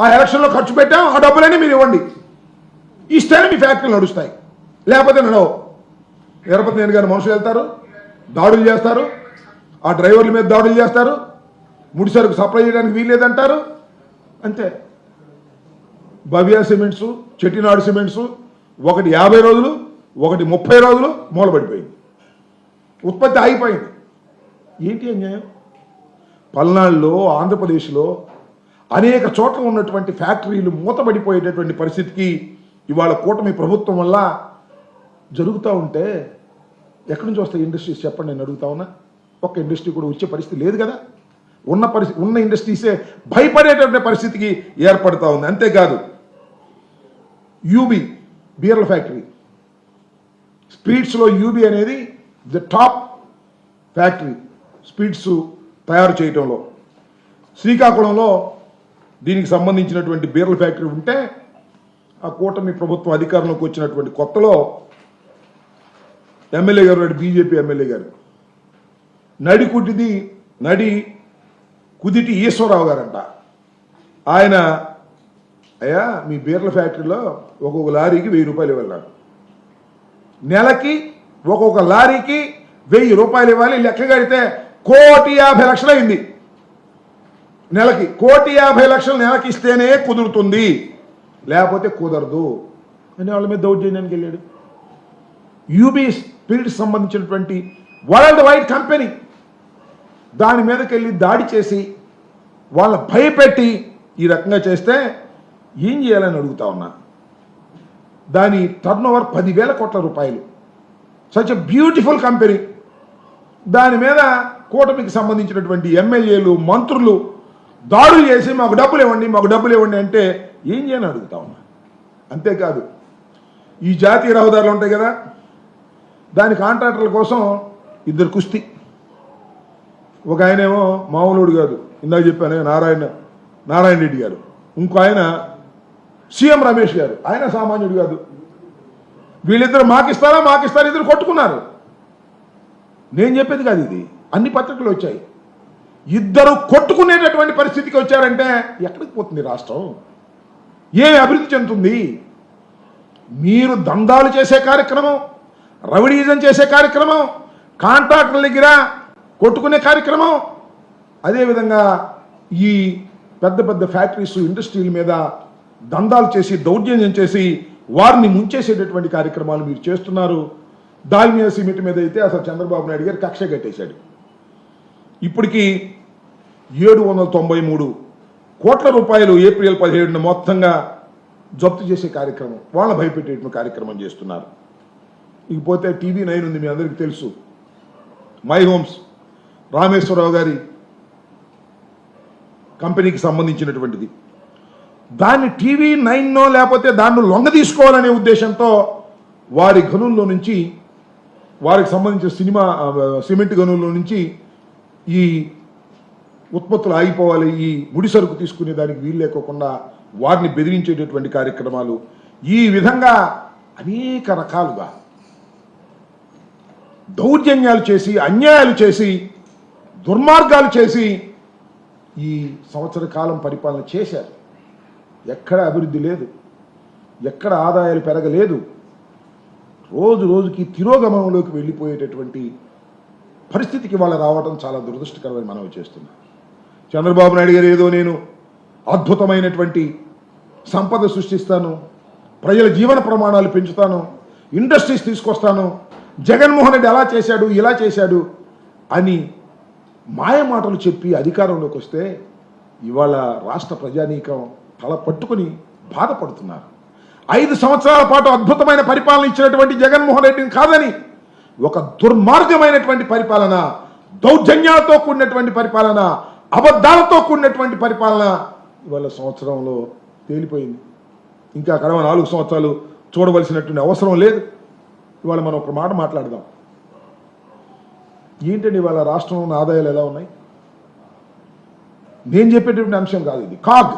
ఆ ఎలక్షన్లో ఖర్చు పెట్టాం ఆ డబ్బులన్నీ మీరు ఇవ్వండి. ఇస్తేనే మీ ఫ్యాక్టరీలు నడుస్తాయి. లేకపోతే నడవు వీరపతి నేను గారు మనుషులు వెళ్తారు దాడులు చేస్తారు ఆ డ్రైవర్ల మీద దాడులు చేస్తారు ముడి సరుకు సప్లై చేయడానికి వీల్లేదంటారు. అంతే. భవ్య సిమెంట్స్ చెట్టినాడు సిమెంట్స్ ఒకటి యాభై రోజులు ఒకటి ముప్పై రోజులు మూలబడిపోయింది. ఉత్పత్తి ఆగిపోయింది. ఏంటి అన్యాయం? పల్నాడులో ఆంధ్రప్రదేశ్లో అనేక చోట్ల ఉన్నటువంటి ఫ్యాక్టరీలు మూతబడిపోయేటటువంటి పరిస్థితికి ఇవాళ కూటమి ప్రభుత్వం వల్ల జరుగుతూ ఉంటే ఎక్కడి నుంచి వస్తాయి ఇండస్ట్రీస్ చెప్పండి నేను అడుగుతా ఉన్నా. ఒక్క ఇండస్ట్రీ కూడా వచ్చే పరిస్థితి లేదు కదా. ఉన్న పరిస్థితి ఉన్న ఇండస్ట్రీసే భయపడేటటువంటి పరిస్థితికి ఏర్పడుతూ ఉంది. అంతేకాదు యూబీ బీర్ల ఫ్యాక్టరీ. స్పీడ్స్లో యూబీ అనేది ది టాప్ ఫ్యాక్టరీ స్పీడ్స్ తయారు చేయటంలో. శ్రీకాకుళంలో దీనికి సంబంధించినటువంటి బీర్ల ఫ్యాక్టరీ ఉంటే ఆ కూటమి ప్రభుత్వం అధికారంలోకి వచ్చినటువంటి కొత్తలో ఎమ్మెల్యే గారు నాడు బీజేపీ ఎమ్మెల్యే గారు. నడికుటిది నడి కుదిటి ఈశ్వరరావు గారంట. ఆయన అయ్యా మీ బీర్ల ఫ్యాక్టరీలో ఒక్కొక్క లారీకి వెయ్యి రూపాయలు ఇవ్వాలి నెలకి ఒక్కొక్క లారీకి వెయ్యి రూపాయలు ఇవ్వాలి లెక్క కడితే కోటి యాభై లక్షలు అయింది. నెలకి కోటి యాభై లక్షలు నెలకి ఇస్తేనే కుదురుతుంది. లేకపోతే కుదరదు. అని వాళ్ళ మీద దౌర్జన్యానికి వెళ్ళాడు. యూబీ స్పిరిట్ సంబంధించినటువంటి వరల్డ్ వైడ్ కంపెనీ దాని మీదకి వెళ్ళి దాడి చేసి వాళ్ళ భయపెట్టి ఈ రకంగా చేస్తే ఏం చేయాలని అడుగుతా ఉన్నా? దాని టర్న్ ఓవర్ పదివేల కోట్ల రూపాయలు. సచ్ ఎ బ్యూటిఫుల్ కంపెనీ దాని మీద కూటమికి సంబంధించినటువంటి ఎమ్మెల్యేలు మంత్రులు దాడులు చేసి మాకు డబ్బులు ఇవ్వండి మాకు డబ్బులు ఇవ్వండి అంటే ఏం చేయని అడుగుతా ఉన్నా? అంతేకాదు ఈ జాతీయ రహదారులు ఉంటాయి కదా దాని కాంట్రాక్టర్ల కోసం ఇద్దరు కుస్తీ. ఒక ఆయనేమో మామూలుడు కాదు ఇందాక చెప్పాను నారాయణ నారాయణ రెడ్డి గారు. ఇంకో ఆయన సీఎం రమేష్ గారు ఆయన సామాన్యుడు కాదు. వీళ్ళిద్దరు మాకిస్తారా మాకిస్తారా ఇద్దరు కొట్టుకున్నారు. నేను చెప్పేది కాదు ఇది. అన్ని పత్రికలు వచ్చాయి. ఇద్దరు కొట్టుకునేటటువంటి పరిస్థితికి వచ్చారంటే ఎక్కడికి పోతుంది రాష్ట్రం? ఏమి అభివృద్ధి చెందుతుంది? మీరు దందాలు చేసే కార్యక్రమం రవిడీజం చేసే కార్యక్రమం కాంట్రాక్టుల దగ్గర కొట్టుకునే కార్యక్రమం అదేవిధంగా ఈ పెద్ద పెద్ద ఫ్యాక్టరీస్ ఇండస్ట్రీల మీద దందాలు చేసి దౌర్జన్యం చేసి వారిని ముంచేసేటటువంటి కార్యక్రమాలు మీరు చేస్తున్నారు. దాల్మియా సిమెంట్ మీద అయితే అసలు చంద్రబాబు నాయుడు గారు కక్ష కట్టేశాడు. ఇప్పటికీ ఏడు వందల తొంభై మూడు కోట్ల రూపాయలు ఏప్రిల్ పదిహేడున మొత్తంగా జప్తు చేసే కార్యక్రమం. వాళ్ళ భయపెట్టేటువంటి కార్యక్రమం చేస్తున్నారు. ఇకపోతే టీవీ నైన్ ఉంది మీ అందరికీ తెలుసు. మై హోమ్స్ రామేశ్వరరావు గారి కంపెనీకి సంబంధించినటువంటిది. దాన్ని టీవీ నైన్నో లేకపోతే దాన్ని లొంగ తీసుకోవాలనే ఉద్దేశంతో వారి గనుల్లో నుంచి వారికి సంబంధించిన సినిమా సిమెంట్ గనుల్లో నుంచి ఈ ఉత్పత్తులు ఆగిపోవాలి ఈ ముడి సరుకు తీసుకునే దానికి వీలు లేకోకుండా వారిని బెదిరించేటటువంటి కార్యక్రమాలు. ఈ విధంగా అనేక రకాలుగా దౌర్జన్యాలు చేసి అన్యాయాలు చేసి దుర్మార్గాలు చేసి ఈ సంవత్సర కాలం పరిపాలన చేశారు. ఎక్కడ అభివృద్ధి లేదు ఎక్కడ ఆదాయాలు పెరగలేదు రోజు రోజుకి తిరోగమనంలోకి వెళ్ళిపోయేటటువంటి పరిస్థితికి వాళ్ళు రావడం చాలా దురదృష్టకరమని మనవి చేస్తున్నాం చంద్రబాబు నాయుడు గారు ఏదో నేను అద్భుతమైనటువంటి సంపద సృష్టిస్తాను ప్రజల జీవన ప్రమాణాలు పెంచుతాను ఇండస్ట్రీస్ తీసుకొస్తాను జగన్మోహన్ రెడ్డి అలా చేశాడు ఇలా చేశాడు అని మాయ మాటలు చెప్పి అధికారంలోకి వస్తే ఇవాళ రాష్ట్ర ప్రజానీకం తల పట్టుకుని బాధపడుతున్నారు. ఐదు సంవత్సరాల పాటు అద్భుతమైన పరిపాలన ఇచ్చినటువంటి జగన్మోహన్ రెడ్డిని కాదని ఒక దుర్మార్గమైనటువంటి పరిపాలన దౌర్జన్యాలతో కూడినటువంటి పరిపాలన అబద్ధాలతో కూడినటువంటి పరిపాలన ఇవాళ సంవత్సరంలో తేలిపోయింది. ఇంకా కడవ నాలుగు సంవత్సరాలు చూడవలసినటువంటి అవసరం లేదు. ఇవాళ మనం ఒక మాట మాట్లాడదాం. ఏంటండి ఇవాళ రాష్ట్రంలో ఉన్న ఆదాయాలు ఎలా ఉన్నాయి? నేను చెప్పేటటువంటి అంశం కాదు ఇది. కాగ్.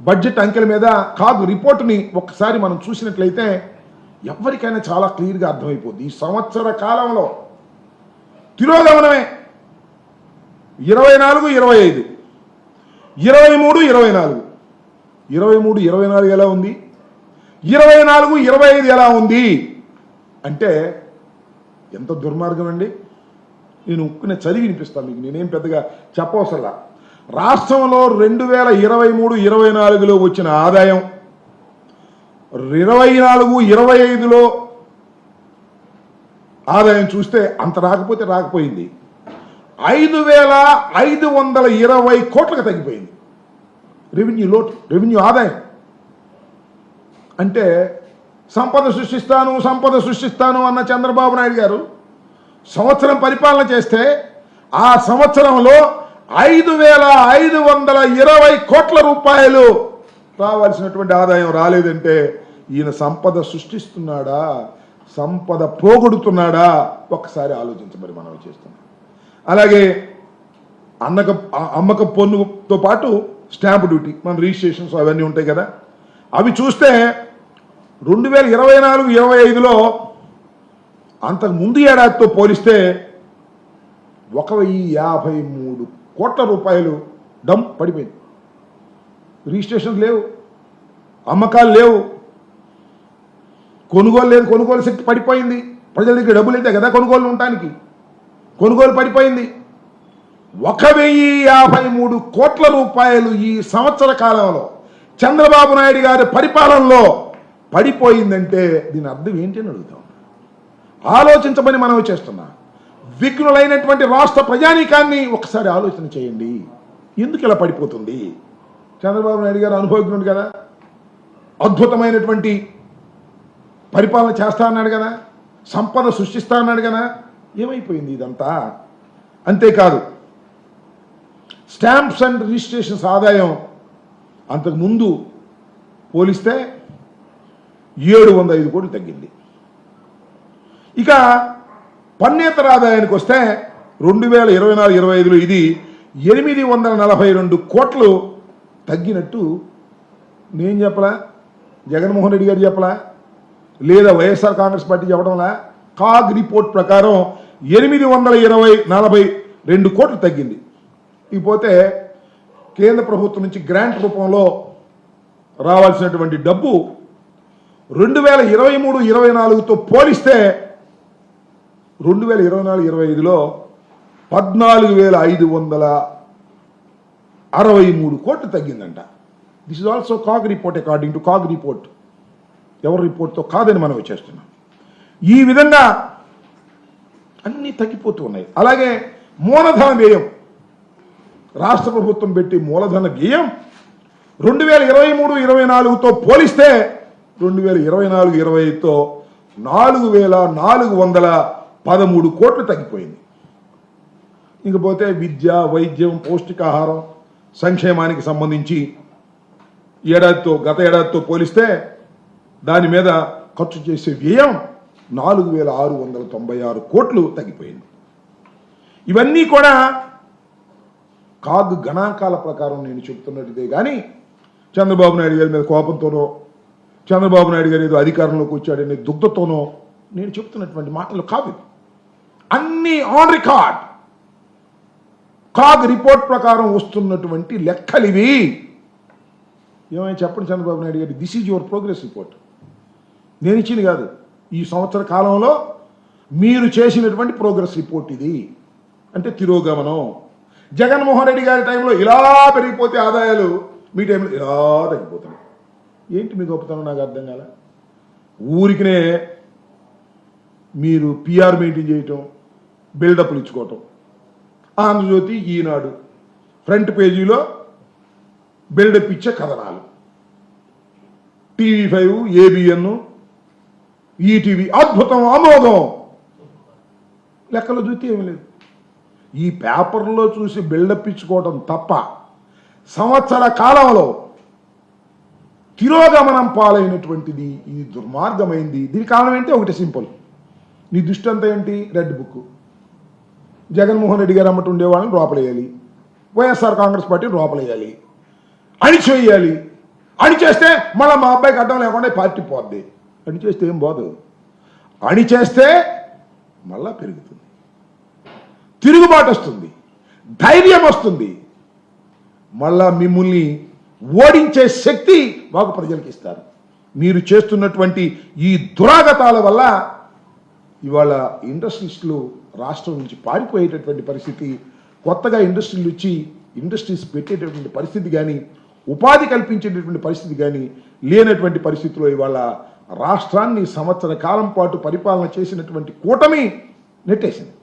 బడ్జెట్ అంకెల మీద కాగ్ రిపోర్టుని ఒక్కసారి మనం చూసినట్లయితే ఎవరికైనా చాలా క్లియర్గా అర్థమైపోద్ది. ఈ సంవత్సర కాలంలో తిరోగమనమే ఇరవై నాలుగు ఇరవై ఐదు. ఇరవై మూడు ఇరవై నాలుగు. ఇరవై మూడు ఇరవై నాలుగు ఎలా ఉంది? ఇరవై నాలుగు ఇరవై ఐదు ఎలా ఉంది? అంటే ఎంత దుర్మార్గం అండి? నేను ఉక్కున చదివి వినిపిస్తాను మీకు. నేనేం పెద్దగా చెప్పవసరలా. రాష్ట్రంలో రెండు వేల ఇరవై మూడు ఇరవై నాలుగులో వచ్చిన ఆదాయం ఇరవై నాలుగు ఇరవై ఐదులో ఆదాయం చూస్తే అంత రాకపోతే రాకపోయింది. ఐదు వేల ఐదు వందల ఇరవై కోట్లకు తగ్గిపోయింది. రెవెన్యూ లోటు రెవెన్యూ ఆదాయం. అంటే సంపద సృష్టిస్తాను సంపద సృష్టిస్తాను అన్న చంద్రబాబు నాయుడు గారు సంవత్సరం పరిపాలన చేస్తే ఆ సంవత్సరంలో ఐదు వేల ఐదు వందల ఇరవై కోట్ల రూపాయలు రావాల్సినటువంటి ఆదాయం రాలేదంటే ఈయన సంపద సృష్టిస్తున్నాడా? సంపద పోగొడుతున్నాడా? ఒక్కసారి ఆలోచించమని మనం చేస్తున్నాం. అలాగే అన్నక అమ్మక పన్నుతో పాటు స్టాంప్ డ్యూటీ మన రిజిస్ట్రేషన్స్ అవన్నీ ఉంటాయి కదా. అవి చూస్తే రెండు వేల ఇరవై నాలుగు ఇరవై ఐదులో అంతకు ముందు ఏడాదితో పోలిస్తే ఒక వెయ్యి యాభై మూడు కోట్ల రూపాయలు డమ్ పడిపోయింది. రిజిస్ట్రేషన్ లేవు అమ్మకాలు లేవు కొనుగోలు లేదు కొనుగోలు శక్తి పడిపోయింది. ప్రజల దగ్గర డబ్బులు అయితే కదా కొనుగోలు ఉండటానికి. కొనుగోలు పడిపోయింది. ఒక వెయ్యి యాభై మూడు కోట్ల రూపాయలు ఈ సంవత్సర కాలంలో చంద్రబాబు నాయుడు గారి పరిపాలనలో పడిపోయిందంటే దీని అర్థం ఏంటి అని అడుగుతాం. ఆలోచించమని మనం చేస్తున్నా. విఘ్నులైనటువంటి రాష్ట్ర ప్రజానీకాన్ని ఒకసారి ఆలోచన చేయండి. ఎందుకు ఇలా పడిపోతుంది? చంద్రబాబు నాయుడు గారు అనుభవజ్ఞుడు కదా. అద్భుతమైనటువంటి పరిపాలన చేస్తా అన్నాడు కదా. సంపద సృష్టిస్తా అన్నాడు కదా. ఏమైపోయింది ఇదంతా? అంతేకాదు స్టాంప్స్ అండ్ రిజిస్ట్రేషన్స్ ఆదాయం అంతకు ముందు పోలిస్తే ఏడు వంద ఐదు కోట్లు తగ్గింది. ఇక పన్నేతర ఆదాయానికి వస్తే రెండు వేల ఇరవై నాలుగు ఇరవై ఐదులో ఇది ఎనిమిది వందల నలభై రెండు కోట్లు తగ్గినట్టు నేను చెప్పలా జగన్మోహన్ రెడ్డి గారు చెప్పలా లేదా వైఎస్ఆర్ కాంగ్రెస్ పార్టీ చెప్పడంలా కాగ్ రిపోర్ట్ ప్రకారం ఎనిమిది వందల ఇరవై నలభై రెండు కోట్లు తగ్గింది. ఇకపోతే కేంద్ర ప్రభుత్వం నుంచి గ్రాంట్ రూపంలో రావాల్సినటువంటి డబ్బు రెండు వేల ఇరవై మూడు ఇరవై నాలుగుతో పోలిస్తే రెండు వేల ఇరవై నాలుగు ఇరవై ఐదులో పద్నాలుగు వేల ఐదు వందల అరవై మూడు కోట్లు తగ్గిందంట. This is also CAG report according to CAG report. ఎవరి రిపోర్ట్తో కాదని మనం వచ్చేస్తున్నాం. ఈ విధంగా అన్నీ తగ్గిపోతూ ఉన్నాయి. అలాగే మూలధన వ్యయం. రాష్ట్ర ప్రభుత్వం పెట్టి మూలధన వ్యయం రెండు వేల ఇరవై మూడు ఇరవై నాలుగుతో పోలిస్తే రెండు వేల ఇరవై నాలుగు ఇరవై ఐదుతో నాలుగు వేల నాలుగు వందల పదమూడు కోట్లు తగ్గిపోయింది. ఇంకపోతే విద్య వైద్యం పౌష్టికాహారం సంక్షేమానికి సంబంధించి ఏడాదితో గత ఏడాదితో పోలిస్తే దాని మీద ఖర్చు చేసే వ్యయం నాలుగు వేల ఆరు వందల తొంభై ఆరు కోట్లు తగ్గిపోయింది. ఇవన్నీ కూడా కాగ్ గణాంకాల ప్రకారం నేను చెప్తున్నట్టుదే కానీ చంద్రబాబు నాయుడు గారి మీద కోపంతోనో చంద్రబాబు నాయుడు గారు ఏదో అధికారంలోకి వచ్చాడనే దుగ్ధతోనో నేను చెప్తున్నటువంటి మాటలు కాదు అన్ని అన్నీ ఆన్ రికార్డ్ కాగ్ రిపోర్ట్ ప్రకారం వస్తున్నటువంటి లెక్కలివి ఏమైనా చెప్పండి చంద్రబాబు నాయుడు గారు this is your progress report నేను ఇచ్చింది కాదు. ఈ సంవత్సర కాలంలో మీరు చేసినటువంటి ప్రోగ్రెస్ రిపోర్ట్ ఇది. అంటే తిరోగమనం. జగన్మోహన్ రెడ్డి గారి టైంలో ఇలా పెరిగిపోతే ఆదాయాలు మీ టైంలో ఇలా తగ్గిపోతున్నాయి ఏంటి మీ గొప్పతనం? నాకు అర్థం కాల. ఊరికినే మీరు పిఆర్ మెయింటైన్ చేయటం బిల్డప్లు ఇచ్చుకోవటం. ఆంధ్రజ్యోతి ఈనాడు ఫ్రంట్ పేజీలో బిల్డప్ ఇచ్చే కథనాలు. టీవీ ఫైవ్ ఏబిఎన్ ఈటీవీ అద్భుతం అమోఘం లెక్కలు చూస్తే ఏమీ లేదు. ఈ పేపర్లో చూసి బిల్డప్ ఇచ్చుకోవటం తప్ప సంవత్సర కాలంలో తిరోగమనం పాలైనటువంటిది ఇది దుర్మార్గమైంది. దీని కారణం ఏంటి? ఒకటి సింపుల్. నీ దృష్టి అంతా ఏంటి? Red book. జగన్మోహన్ రెడ్డి గారు అమ్మటి ఉండేవాళ్ళని లోపలేయాలి వైఎస్ఆర్ కాంగ్రెస్ పార్టీ లోపలేయాలి అణిచేయాలి. అణిచేస్తే మళ్ళీ మా అబ్బాయికి అడ్డం లేకుండా పార్టీ పోద్ది. అణిచేస్తే ఏం పోదు అణిచేస్తే మళ్ళా పెరుగుతుంది. తిరుగుబాటు వస్తుంది. ధైర్యం వస్తుంది. మళ్ళా మిమ్మల్ని ఓడించే శక్తి మాకు ప్రజలకు ఇస్తారు. మీరు చేస్తున్నటువంటి ఈ దురాగతాల వల్ల ఇవాళ ఇండస్ట్రీస్లు రాష్ట్రం నుంచి పారిపోయేటటువంటి పరిస్థితి కొత్తగా ఇండస్ట్రీలు వచ్చి ఇండస్ట్రీస్ పెట్టేటటువంటి పరిస్థితి కానీ ఉపాధి కల్పించేటటువంటి పరిస్థితి కానీ లేనటువంటి పరిస్థితిలో ఇవాళ రాష్ట్రాన్ని సంవత్సర కాలం పాటు పరిపాలన చేసినటువంటి కూటమి నెట్టేసింది.